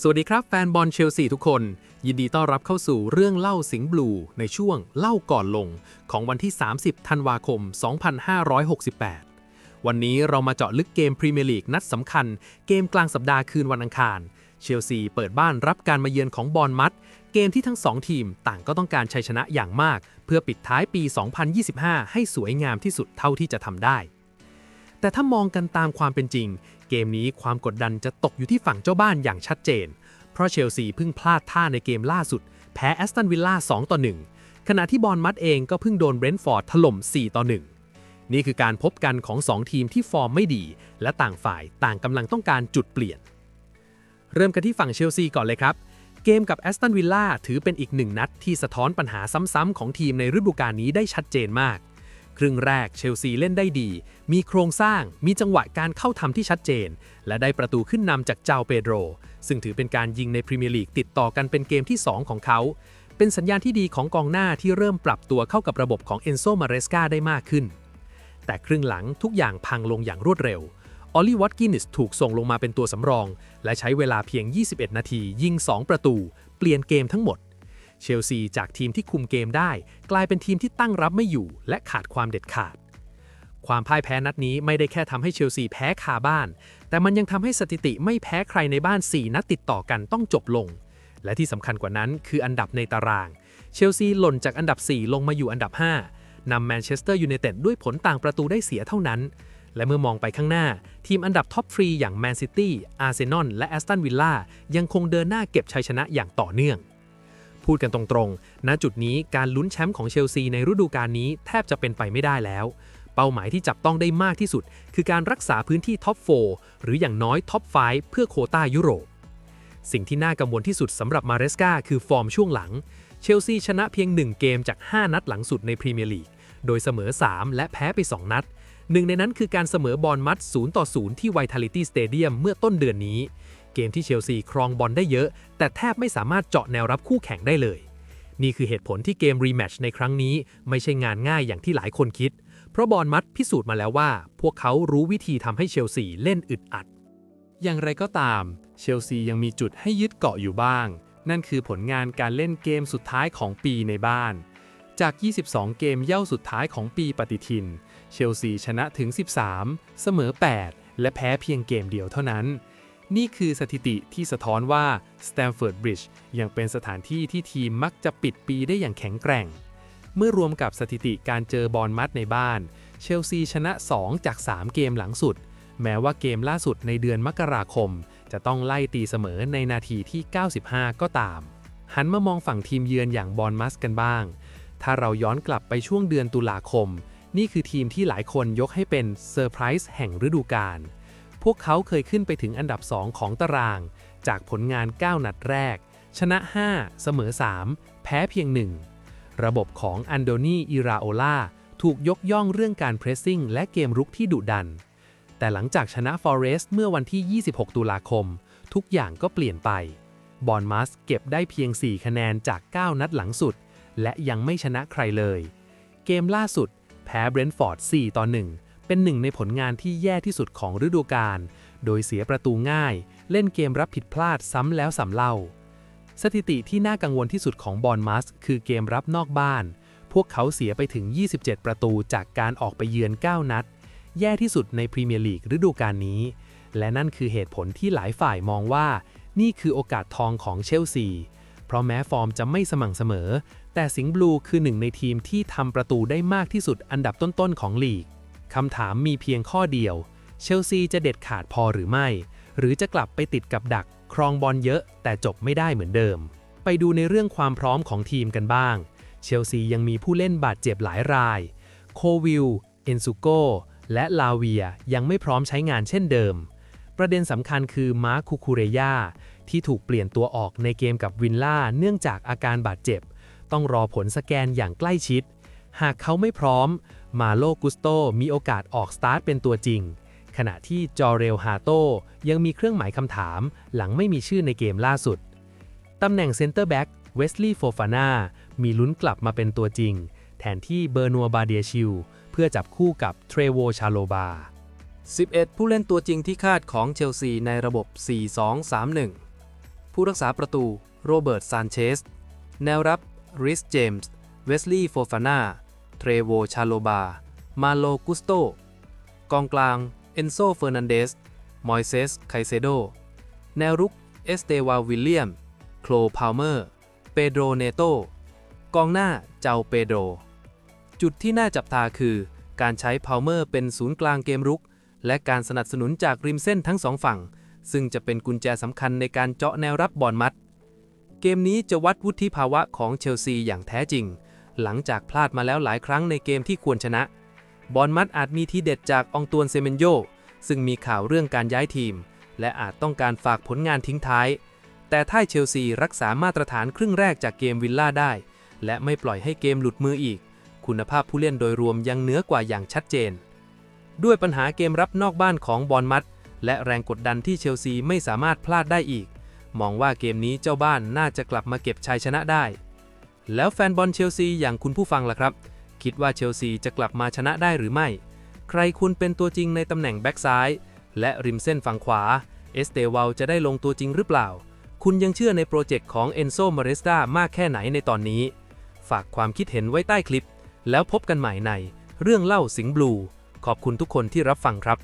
สวัสดีครับ แฟนบอลเชลซีทุกคน ยินดีต้อนรับเข้าสู่เรื่องเล่าสิงห์บลูในช่วงเล่าก่อนลง ของวันที่ 30 ธันวาคม 2568 วันนี้เรามาเจาะลึกเกมพรีเมียร์ลีกนัดสำคัญ เกมกลางสัปดาห์คืนวันอังคาร เชลซีเปิดบ้านรับการมาเยือนของบอลมัด เกมที่ทั้งสองทีมต่างก็ต้องการชัยชนะอย่างมาก เพื่อปิดท้ายปี 2025 ให้สวยงามที่สุดเท่าที่จะทำได้ แต่ถ้ามองกันตามความเป็นจริง เกมนี้ความกดดันจะตกอยู่ที่ฝั่งเจ้าบ้านอย่างชัดเจน เพราะเชลซีเพิ่งพลาดท่าในเกมล่าสุด แพ้แอสตันวิลล่า2ต่อ1ขณะที่บอลมัดเองก็เพิ่งโดนเบรนท์ฟอร์ดถล่ม4ต่อ1นี่คือการพบกันของ 2 ทีมที่ฟอร์มไม่ดี และต่างฝ่ายต่างกำลังต้องการจุดเปลี่ยน เริ่มกันที่ฝั่งเชลซีก่อนเลยครับ เกมกับแอสตันวิลล่าถือเป็นอีกหนึ่งนัดที่สะท้อนปัญหาซ้ำๆของทีมในฤดูกาลนี้ได้ชัดเจนมาก รึ่งแรกเชลซีเล่นได้ดี มีโครงสร้าง มีจังหวะการเข้าทำที่ชัดเจน และได้ประตูขึ้นนำจากเจ้าเปโดร ซึ่งถือเป็นการยิงในพรีเมียร์ลีกติดต่อกันเป็นเกมที่ 2 ของเขา เป็นสัญญาณที่ดีของกองหน้าที่เริ่มปรับตัวเข้ากับระบบของเอนโซมาเรสกาได้มากขึ้น แต่ครึ่งหลังทุกอย่างพังลงอย่างรวดเร็ว ออลลี่วัตกินิสถูกส่งลงมาเป็นตัวสำรอง และใช้เวลาเพียง 21 นาทียิง 2 ประตู เปลี่ยนเกมทั้งหมด เชลซีจากทีมที่คุมเกมได้ กลายเป็นทีมที่ตั้งรับไม่อยู่ และขาดความเด็ดขาด ความพ่ายแพ้นัดนี้ไม่ได้แค่ทำให้เชลซีแพ้คาบ้าน แต่มันยังทำให้สถิติไม่แพ้ใครในบ้าน 4 นัดติดต่อกันต้องจบลง และที่สำคัญกว่านั้นคืออันดับในตาราง เชลซีหล่นจากอันดับ 4 ลงมาอยู่อันดับ 5นำแมนเชสเตอร์ยูไนเต็ดด้วยผลต่างประตูได้เสียเท่านั้นและเมื่อมองไปข้างหน้า ทีมอันดับท็อปฟรีอย่างแมนซิตี้อาร์เซนอลและแอสตันวิลล่ายังคงเดินหน้าเก็บชัยชนะอย่างต่อเนื่อง พูดกันตรงๆ ณ จุดนี้การลุ้นแชมป์ของเชลซีในฤดูกาลนี้แทบจะเป็นไปไม่ได้แล้ว เป้าหมายที่จับต้องได้มากที่สุด คือการรักษาพื้นที่ท็อป 4 หรืออย่างน้อยท็อป 5 เพื่อโคต้ายุโรป สิ่งที่น่ากังวลที่สุดสำหรับมาเรสกาคือฟอร์มช่วงหลัง เชลซีชนะเพียง 1 เกมจาก 5 นัดหลังสุดในพรีเมียร์ลีก โดยเสมอ 3 และแพ้ไป 2 นัดหนึ่งในนั้นคือการเสมอบอลมัด0ต่อ0ที่ Vitality Stadium เมื่อต้นเดือนนี้ เกมที่เชลซีครองบอลได้เยอะ แต่แทบไม่สามารถเจาะแนวรับคู่แข่งได้เลย นี่คือเหตุผลที่เกมรีแมช์ในครั้งนี้ไม่ใช่งานง่ายอย่างที่หลายคนคิด เพราะบอลมัดพิสูจน์มาแล้วว่า พวกเขารู้วิธีทำให้เชลซีเล่นอึดอัด อย่างไรก็ตาม เชลซียังมีจุดให้ยึดเกาะอยู่บ้าง นั่นคือผลงานการเล่นเกมสุดท้ายของปีในบ้าน จาก 22 เกมเย่าสุดท้ายของปีปฏิทิน เชลซีชนะถึง 13 เสมอ 8 และแพ้เพียงเกมเดียวเท่านั้น นี่คือสถิติที่สะท้อนว่า Stamford Bridge ยังเป็นสถานที่ที่ทีมมักจะปิดปีได้อย่างแข็งแกร่ง เมื่อรวมกับสถิติการเจอบอลมัดในบ้าน เชลซีชนะ 2 จาก 3 เกมหลังสุด แม้ว่าเกมล่าสุดในเดือนมกราคม จะต้องไล่ตีเสมอในนาทีที่ 95 ก็ตาม หันมามองฝั่งทีมเยือนอย่างบอลมัสกันบ้าง ถ้าเราย้อนกลับไปช่วงเดือนตุลาคม นี่คือทีมที่หลายคนยกให้เป็นเซอร์ไพรส์แห่งฤดูกาล พวกเขาเคยขึ้นไปถึงอันดับ 2 ของตาราง จากผลงาน 9 นัดแรก ชนะ 5 เสมอ 3 แพ้เพียง 1 ระบบของอันโดนีอิราโอลาถูกยกย่องเรื่องการเพรสซิ่งและเกมรุกที่ดุดัน แต่หลังจากชนะฟอเรสต์เมื่อวันที่ 26 ตุลาคม ทุกอย่างก็เปลี่ยนไป บอลมัสเก็บได้เพียง 4 คะแนนจาก 9 นัดหลังสุด และยังไม่ชนะใครเลย เกมล่าสุด แพ้เบรนท์ฟอร์ด 4 ต่อ 1 เป็นหนึ่งในผลงานที่แย่ที่สุดของฤดูกาล โดยเสียประตูง่าย เล่นเกมรับผิดพลาดซ้ำแล้วซ้ำเล่า สถิติที่น่ากังวลที่สุดของบอลมัสคือเกมรับนอกบ้าน พวกเขาเสียไปถึง 27 ประตูจากการออกไปเยือน 9 นัด แย่ที่สุดในพรีเมียร์ลีกฤดูกาลนี้ และนั่นคือเหตุผลที่หลายฝ่ายมองว่า นี่คือโอกาสทองของเชลซี เพราะแม้ฟอร์มจะไม่สม่ำเสมอ แต่สิงห์บลูคือหนึ่งในทีมที่ทำประตูได้มากที่สุดอันดับต้นๆของลีก คำถามมีเพียงข้อเดียว เชลซีจะเด็ดขาดพอหรือไม่ หรือจะกลับไปติดกับดัก ครองบอลเยอะแต่จบไม่ได้เหมือนเดิม ไปดูในเรื่องความพร้อมของทีมกันบ้าง เชลซียังมีผู้เล่นบาดเจ็บหลายราย โควิล เอนซูโก และลาเวียยังไม่พร้อมใช้งานเช่นเดิม ประเด็นสำคัญคือมาร์คคูคูเรยาที่ถูกเปลี่ยนตัวออกในเกมกับวินล่าเนื่องจากอาการบาดเจ็บ ต้องรอผลสแกนอย่างใกล้ชิด หากเขาไม่พร้อม มาโลกุสโตมีโอกาสออกสตาร์ทเป็นตัวจริง ขณะที่จอเรลฮาโตยังมีเครื่องหมายคำถาม หลังไม่มีชื่อในเกมล่าสุด ตำแหน่งเซนเตอร์แบ็กเวสลีย์โฟฟาน่ามีลุ้นกลับมาเป็นตัวจริง แทนที่เบอร์นัวบาเดียชิลเพื่อจับคู่กับเทรโวชาโลบา 11 ผู้เล่นตัวจริงที่คาดของเชลซีในระบบ 4-2-3-1 ผู้รักษาประตูโรเบิร์ตซานเชส แนวรับริสเจมส์ เวสลีย์โฟฟาน่า เทรโว ชาโลบา มาโล กุสโต กองกลาง เอนโซ เฟอร์นันเดส มอยเซส ไคเซโด แนวรุก เอสเตวา วิลเลียม โคล พาวเมอร์ เปโดรเนโต กองหน้า เจ้าเปโดร จุดที่น่าจับตาคือ การใช้พาวเมอร์เป็นศูนย์กลางเกมรุก และการสนับสนุนจากริมเส้นทั้งสองฝั่ง ซึ่งจะเป็นกุญแจสำคัญในการเจาะแนวรับบอลมัด เกมนี้จะวัดวุฒิภาวะของเชลซีอย่างแท้จริง หลังจากพลาดมาแล้วหลายครั้งในเกมที่ควรชนะ บอลมัดอาจมีทีเด็ดจากองตวนเซเมนโย ซึ่งมีข่าวเรื่องการย้ายทีม และอาจต้องการฝากผลงานทิ้งท้าย แต่ถ้าเชลซีรักษามาตรฐานครึ่งแรกจากเกมวิลล่าได้ และไม่ปล่อยให้เกมหลุดมืออีก คุณภาพผู้เล่นโดยรวมยังเหนือกว่าอย่างชัดเจน ด้วยปัญหาเกมรับนอกบ้านของบอลมัดและแรงกดดันที่เชลซีไม่สามารถพลาดได้อีก มองว่าเกมนี้เจ้าบ้านน่าจะกลับมาเก็บชัยชนะได้ แล้วแฟนบอลเชลซีอย่างคุณผู้ฟังล่ะครับ คิดว่าเชลซีจะกลับมาชนะได้หรือไม่ ใครควรเป็นตัวจริงในตำแหน่งแบ็กซ้าย และริมเส้นฝั่งขวา เอสเตวาลจะได้ลงตัวจริงหรือเปล่า คุณยังเชื่อในโปรเจกต์ของเอนโซมาเรสตามากแค่ไหนในตอนนี้ ฝากความคิดเห็นไว้ใต้คลิป แล้วพบกันใหม่ในเรื่องเล่าสิงห์บลู ขอบคุณทุกคนที่รับฟังครับ